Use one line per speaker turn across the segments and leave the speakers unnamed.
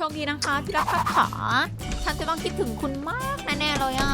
ชคดีนะคะที่รักพักขาฉันจะต้องคิดถึงคุณมากแน่ๆเลยอะ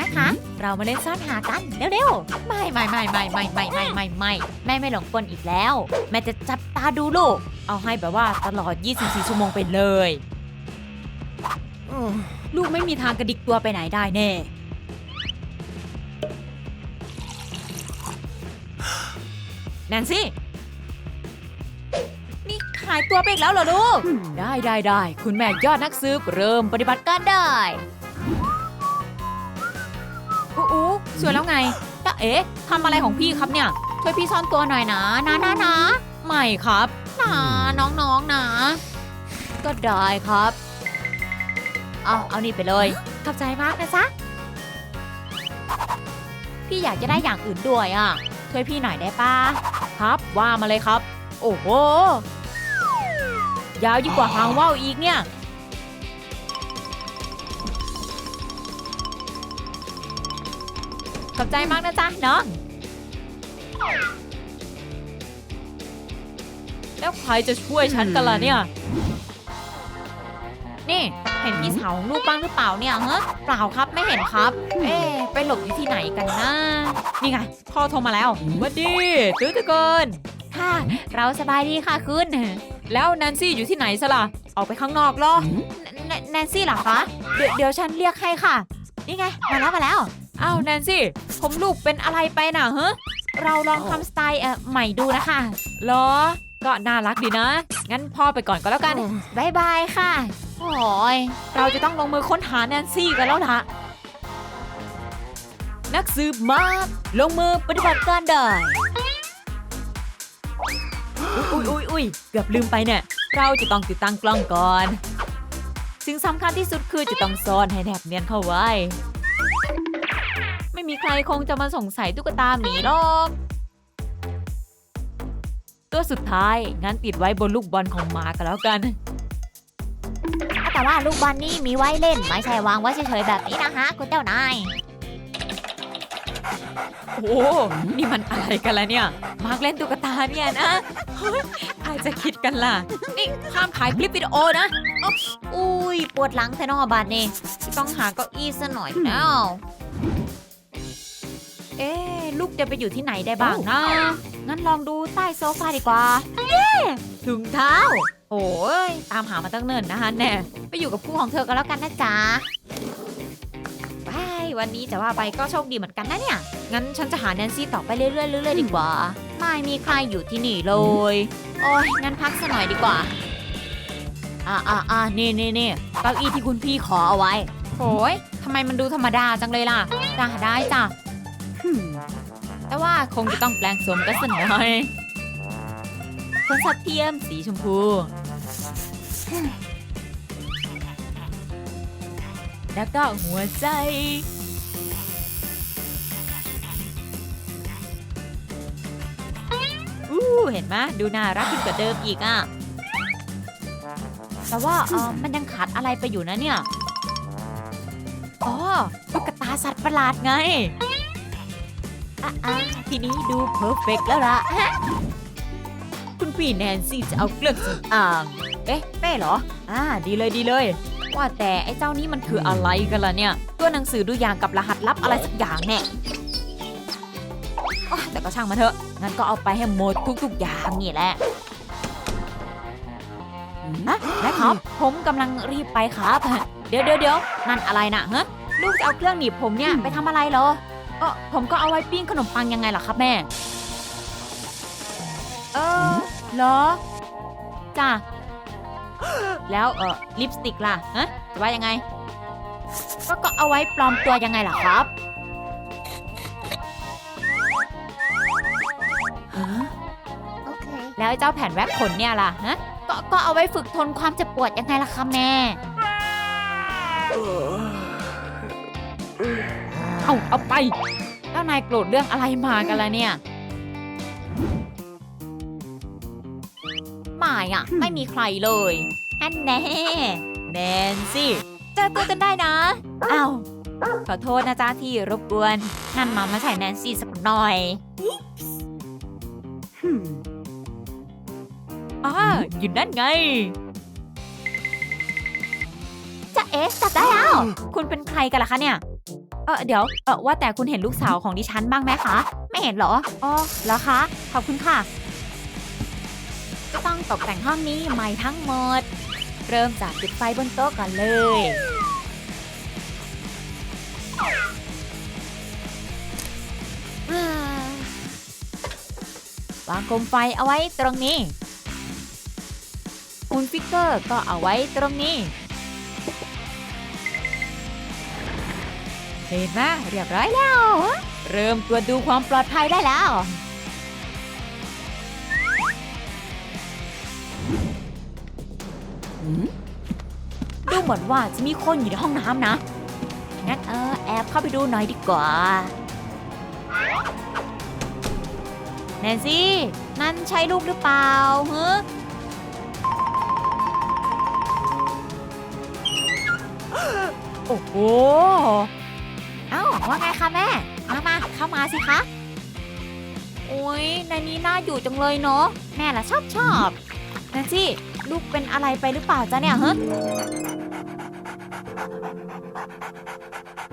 นะคะ เรามาเล่นซ่อนหากันเร็วๆ ไม่ไม่ไม่ไม่ไม่ไม่ไม่ไม่ไม่แม่ไม่หลงกลอีกแล้ว แม่จะจับตาดูลูก เอาให้แบบว่าตลอด 24 ชั่วโมงไปเลยลูกไม่มีทางกระดิกตัวไปไหนได้แน่แนนซี่นี่ หายตัวไปอีกแล้วเหรอลูก ได้ได้ได้ คุณแม่ยอดนักสืบเริ่มปฏิบัติการได้อู้อู้สวยแล้วไงตาเอ๊ะทำอะไรของพี่ครับเนี่ย ช่วยพี่ซ่อนตัวหน่อยนะนะนะนะไม่ครับนะน้องๆนะ ก็ได้ครับ เอาเอานี่ไปเลย ขอบใจมากนะจ๊ะ พี่อยากจะได้อย่างอื่นด้วยอะ ช่วยพี่หน่อยได้ปะครับ ว่ามาเลยครับ โอ้โห ยาวยิ่งกว่าหางว่าวอีกเนี่ย ขอบใจมากนะจ๊ะน้อง แล้วใครจะช่วยฉันกันล่ะเนี่ย นี่ เห็นพี่สาวของลูกบ้างหรือเปล่าเนี่ยฮะเปล่าครับไม่เห็นครับ เอ๊ะไปหลบอยู่ที่ไหนกันนะ นี่ไงพ่อโทรมาแล้วสวัสดีตื้อตะเกินค่ะ เราสบายดีค่ะคุณ แล้วแนนซี่อยู่ที่ไหนซะล่ะ ออกไปข้างนอกเหรอแนแนนซี่เหรอคะเดี๋ยวเดี๋ยวฉันเรียกให้ค่ะ นี่ไง มาแล้วมาแล้ว อ้าวแนนซี่ ผมลูกเป็นอะไรไปน่ะฮะเราลองทำสไตล์เอ่อใหม่ดูนะคะเหรอ ก็น่ารักดีนะ งั้นพ่อไปก่อนก็แล้วกันบายบายค่ะ โอ้ยเราจะต้องลงมือค้นหาแนนซี่กันแล้วล่ะ นักสืบมาลงมือปฏิบัติการได้ อุ้ยอุ้ยอุ้ยเกือบลืมไปเนี่ย เราจะต้องติดตั้งกล้องก่อน สิ่งสำคัญที่สุดคือจะต้องซ่อนให้แนบเนียนเข้าไว้ ไม่มีใครคงจะมาสงสัยตุ๊กตาหมีหรอก ตัวสุดท้ายงั้นติดไว้บนลูกบอลของหมากันแล้วกัน
แต่ว่าลูกบอลนี่มีไว้เล่น ไม่ใช่วางไว้เฉยๆแบบนี้นะคะคุณเจ้านาย
โอ้นี่มันอะไรกันล่ะเนี่ย มาร์กเล่นตุ๊กตาเนี่ยนะเฮ้ยใครจะคิดกันล่ะ นี่ห้ามถ่ายคลิปวิดีโอนะ
อุ้ยปวดหลังแทนอบาดนี่
ต้องหาเก้าอี้ซะหน่อยแล้วเอ๊ะลูกจะไปอยู่ที่ไหนได้บ้างนะ งั้นลองดูใต้โซฟาดีกว่าเย้ถุงเท้า โอ้ย ตามหามาตั้งเนิ่นนะคะแน่ ไปอยู่กับคู่ของเธอกันแล้วกันนะจ๊ะ วันนี้จะว่าไปก็โชคดีเหมือนกันนะเนี่ย งั้นฉันจะหาแนนซี่ต่อไปเรื่อยๆเรื่อยๆดีกว่า ไม่มีใครอยู่ที่นี่เลย โอ้ยงั้นพักสักหน่อยดีกว่า อ่าอ่าอ่านี่นี่นี่เก้าอี้ที่คุณพี่ขอเอาไว้โอ้ยทำไมมันดูธรรมดาจังเลยล่ะจ้าได้จ้ะแต่ว่าคงจะต้องแปลงโสมกันสักหน่อยขนสัตว์เทียมสีชมพู แล้วก็หัวใจ เห็นไหมดูน่ารักขึ้นกว่าเดิมอีกอะ แต่ว่าเออมันยังขาดอะไรไปอยู่นะเนี่ย อ๋อตุ๊กตาสัตว์ประหลาดไงอะอะทีนี้ดูเพอร์เฟกแล้วล่ะ คุณพี่แนนซี่จะเอาเครื่องสำอาง เอ๊ะเป้เหรอ อ่า ดีเลยดีเลย ว่าแต่ไอ้เจ้านี้มันคืออะไรกันล่ะเนี่ย ตัวหนังสือดูอย่างกับรหัสลับอะไรสักอย่างแน่โอ๊ย แต่ก็ช่างมาเถอะ งั้นก็เอาไปให้หมดทุกๆอย่างนี่แหละฮะแม่ครับ ผมกำลังรีบไปครับ เดี๋ยวเดี๋ยวเดี๋ยวนั่นอะไรนะฮะลูกจะเอาเครื่องหนีบผมเนี่ยไปทำอะไรเหรอเออผมก็เอาไว้ปิ้งขนมปังยังไงล่ะครับแม่ เออเหรอจ้ะแล้วเออลิปสติกล่ะฮะจะว่ายังไง ก็ก็เอาไว้ปลอมตัวยังไงล่ะครับ
โอเค
แล้วไอ้เจ้าแผ่นแว็กขนเนี่ยล่ะฮะก็ก็เอาไว้ฝึกทนความเจ็บปวดยังไงล่ะคะแม่ เอาเอาไป แล้วนายโกรธเรื่องอะไรมากันล่ะเนี่ย ไม่อะไม่มีใครเลยอันแน่แนนซี่เจอตัวกันได้นะ อ้าวขอโทษนะจ๊ะที่รบกวน นั่นมาไม่ใช่แนนซี่สักหน่อย อ่าอยู่นั่นไง จะเอ๊ะ
จับได้แล้ว
คุณเป็นใครกันล่ะคะเนี่ย เออเดี๋ยว เออว่าแต่คุณเห็นลูกสาวของดิฉันบ้างไหมคะ
ไม่เห็นเหรอ
อ๋อเหรอคะ ขอบคุณค่ะต้องตกแต่งห้องนี้ใหม่ทั้งหมด เริ่มจากจุดไฟบนโต๊ะก่อนเลย วางโคมไฟเอาไว้ตรงนี้ หุ่นฟิกเกอร์ก็เอาไว้ตรงนี้ เห็นไหมเรียบร้อยแล้ว เริ่มตรวจดูความปลอดภัยได้แล้ว ดูเหมือนว่าจะมีคนอยู่ในห้องน้ำนะ งั้นเออแอบเข้าไปดูหน่อยดีกว่าแนนซี่ นั่นใช่ลูกหรือเปล่าเฮ้ โอ้โห
เอ้าว่าไงคะแม่มามาเข้ามาสิคะ
โอ้ยในนี้น่าอยู่จังเลยเนาะ
แม่ละชอบชอบ
แนนซี่ลูกเป็นอะไรไปหรือเปล่าจ๊ะเนี่ยเฮ้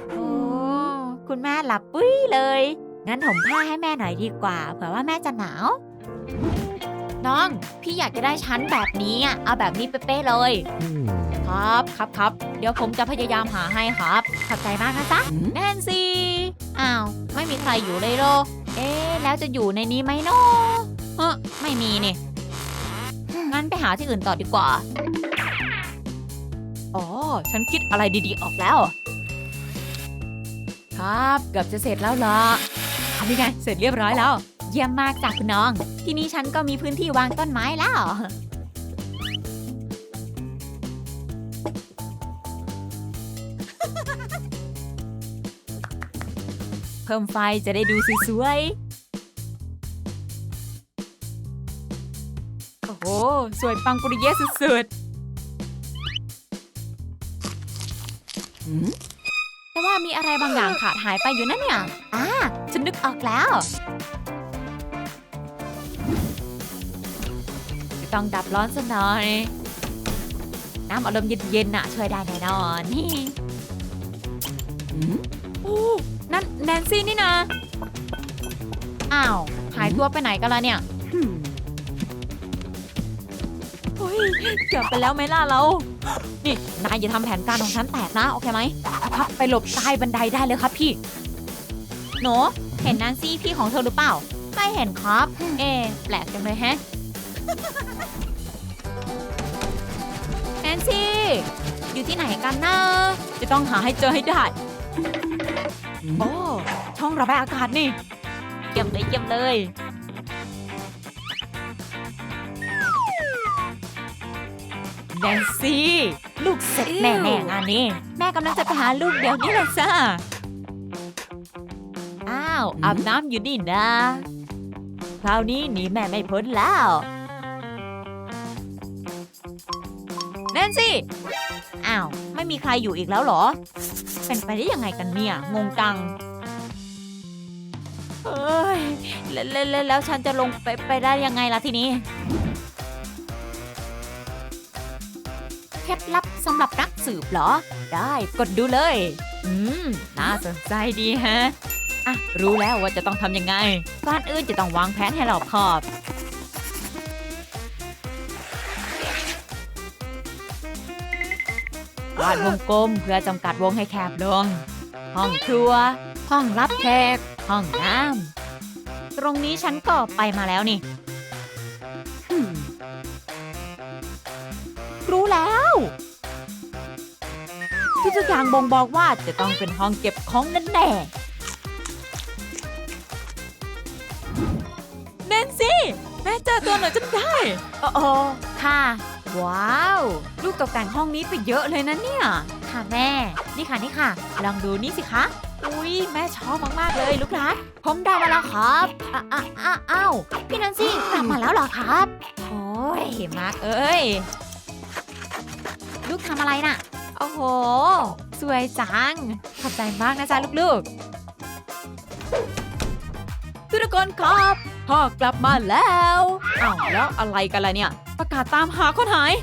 โอ้คุณแม่หลับปุ้ยเลย งั้นห่มผ้าให้แม่หน่อยดีกว่า เผื่อว่าแม่จะหนาว น้อง พี่อยากจะได้ชั้นแบบนี้อะ เอาแบบนี้เป๊ะๆเลย ครับครับครับเดี๋ยวผมจะพยายามหาให้ครับ
ขอบใจมากนะจ๊ะ
แนนซี่อ้าว ไม่มีใครอยู่เลยโรเอ๊ะแล้วจะอยู่ในนี้ไหมเนาะเฮ้ไม่มีนี่งั้นไปหาที่อื่นต่อดีกว่า อ๋อ ฉันคิดอะไรดีๆออกแล้ว ครับเกือบจะเสร็จแล้วล่ะทำยังไงเสร็จเรียบร้อยแล้ว เยี่ยมมากจากคุณน้อง ทีนี้ฉันก็มีพื้นที่วางต้นไม้แล้ว พิ่มไฟจะได้ดูสวยๆ โอ้โห สวยปังปุริเยสุดๆแต่ว่ามีอะไรบางอย่างขาดหายไปอยู่นั่นเนี่ย
อ่า
ฉันนึกออกแล้วจะต้องดับร้อนสักหน่อย น้ำอารมณ์เย็นๆน่ะ ช่วยได้แน่นอน นี่โอ้ นั่นแนนซี่นี่นะ อ้าว หายตัวไปไหนกันละเนี่ยเฮ้ยเกือบไปแล้วไหมล่ะเรา นี่นายอย่าทำแผนการของฉันแตกนะ โอเคไหมครับไปหลบใต้บันไดได้เลยครับพี่หนูเห็นแนนซี่พี่ของเธอหรือเปล่า ไม่เห็นครับ เอะแปลกจังเลยแฮะแนนซี่ อยู่ที่ไหนกันนะจะต้องหาให้เจอให้ได้ โอ้ ช่องระบายอากาศนี่ เยี่ยมเลยเยี่ยมเลย แนนซี่ ลูกเสร็จแน่ๆงานนี้ แม่กำลังจะไปหาลูกเดี๋ยวนี้เลยจ้าอ้าว อาบน้ำอยู่นี่นะ คราวนี้หนีแม่ไม่พ้นแล้วแนนซี่ อ้าว ไม่มีใครอยู่อีกแล้วเหรอ เป็นไปได้ยังไงกันเนี่ย งงจังเอ้ยแล้วแล้วแล้วแล้วฉันจะลงไปไปได้ยังไงล่ะทีนี้ เคล็ดลับสำหรับนักสืบเหรอ ได้กดดูเลย อืม น่าสนใจดีฮะ อะ รู้แล้วว่าจะต้องทำยังไงก่อนอื่นจะต้องวางแผนให้รอบคอบ วาดวงกลมเพื่อจำกัดวงให้แคบลง ห้องครัว ห้องรับแขก ห้องน้ำ ตรงนี้ฉันก็ไปมาแล้วนี่อืมรู้แล้วทุกๆอย่างบ่งบอกว่าจะต้องเป็นห้องเก็บของนั่นแน่แนนซี่แม่เจอตัวหน่อยจนได้โอ้โอค่ะ ว้าว ลูกตกแต่งห้องนี้ไปเยอะเลยนะเนี่ย ค่ะแม่ นี่ค่ะนี่ค่ะ ลองดูนี่สิคะ อุ๊ยแม่ชอบมากๆเลยลูกรัก ผมได้มาแล้วครับอะอะอะอ้าวพี่นันซี่กลับมาแล้วเหรอครับ โอ้ยมาร์กเอ้ย ลูกทำอะไรน่ะ โอ้โห สวยจัง ขอบใจมากนะจ๊ะลูกๆทุกคนครับพ่อกลับมาแล้วอ้าวแล้วอะไรกันล่ะเนี่ย ประกาศตามหาคนหาย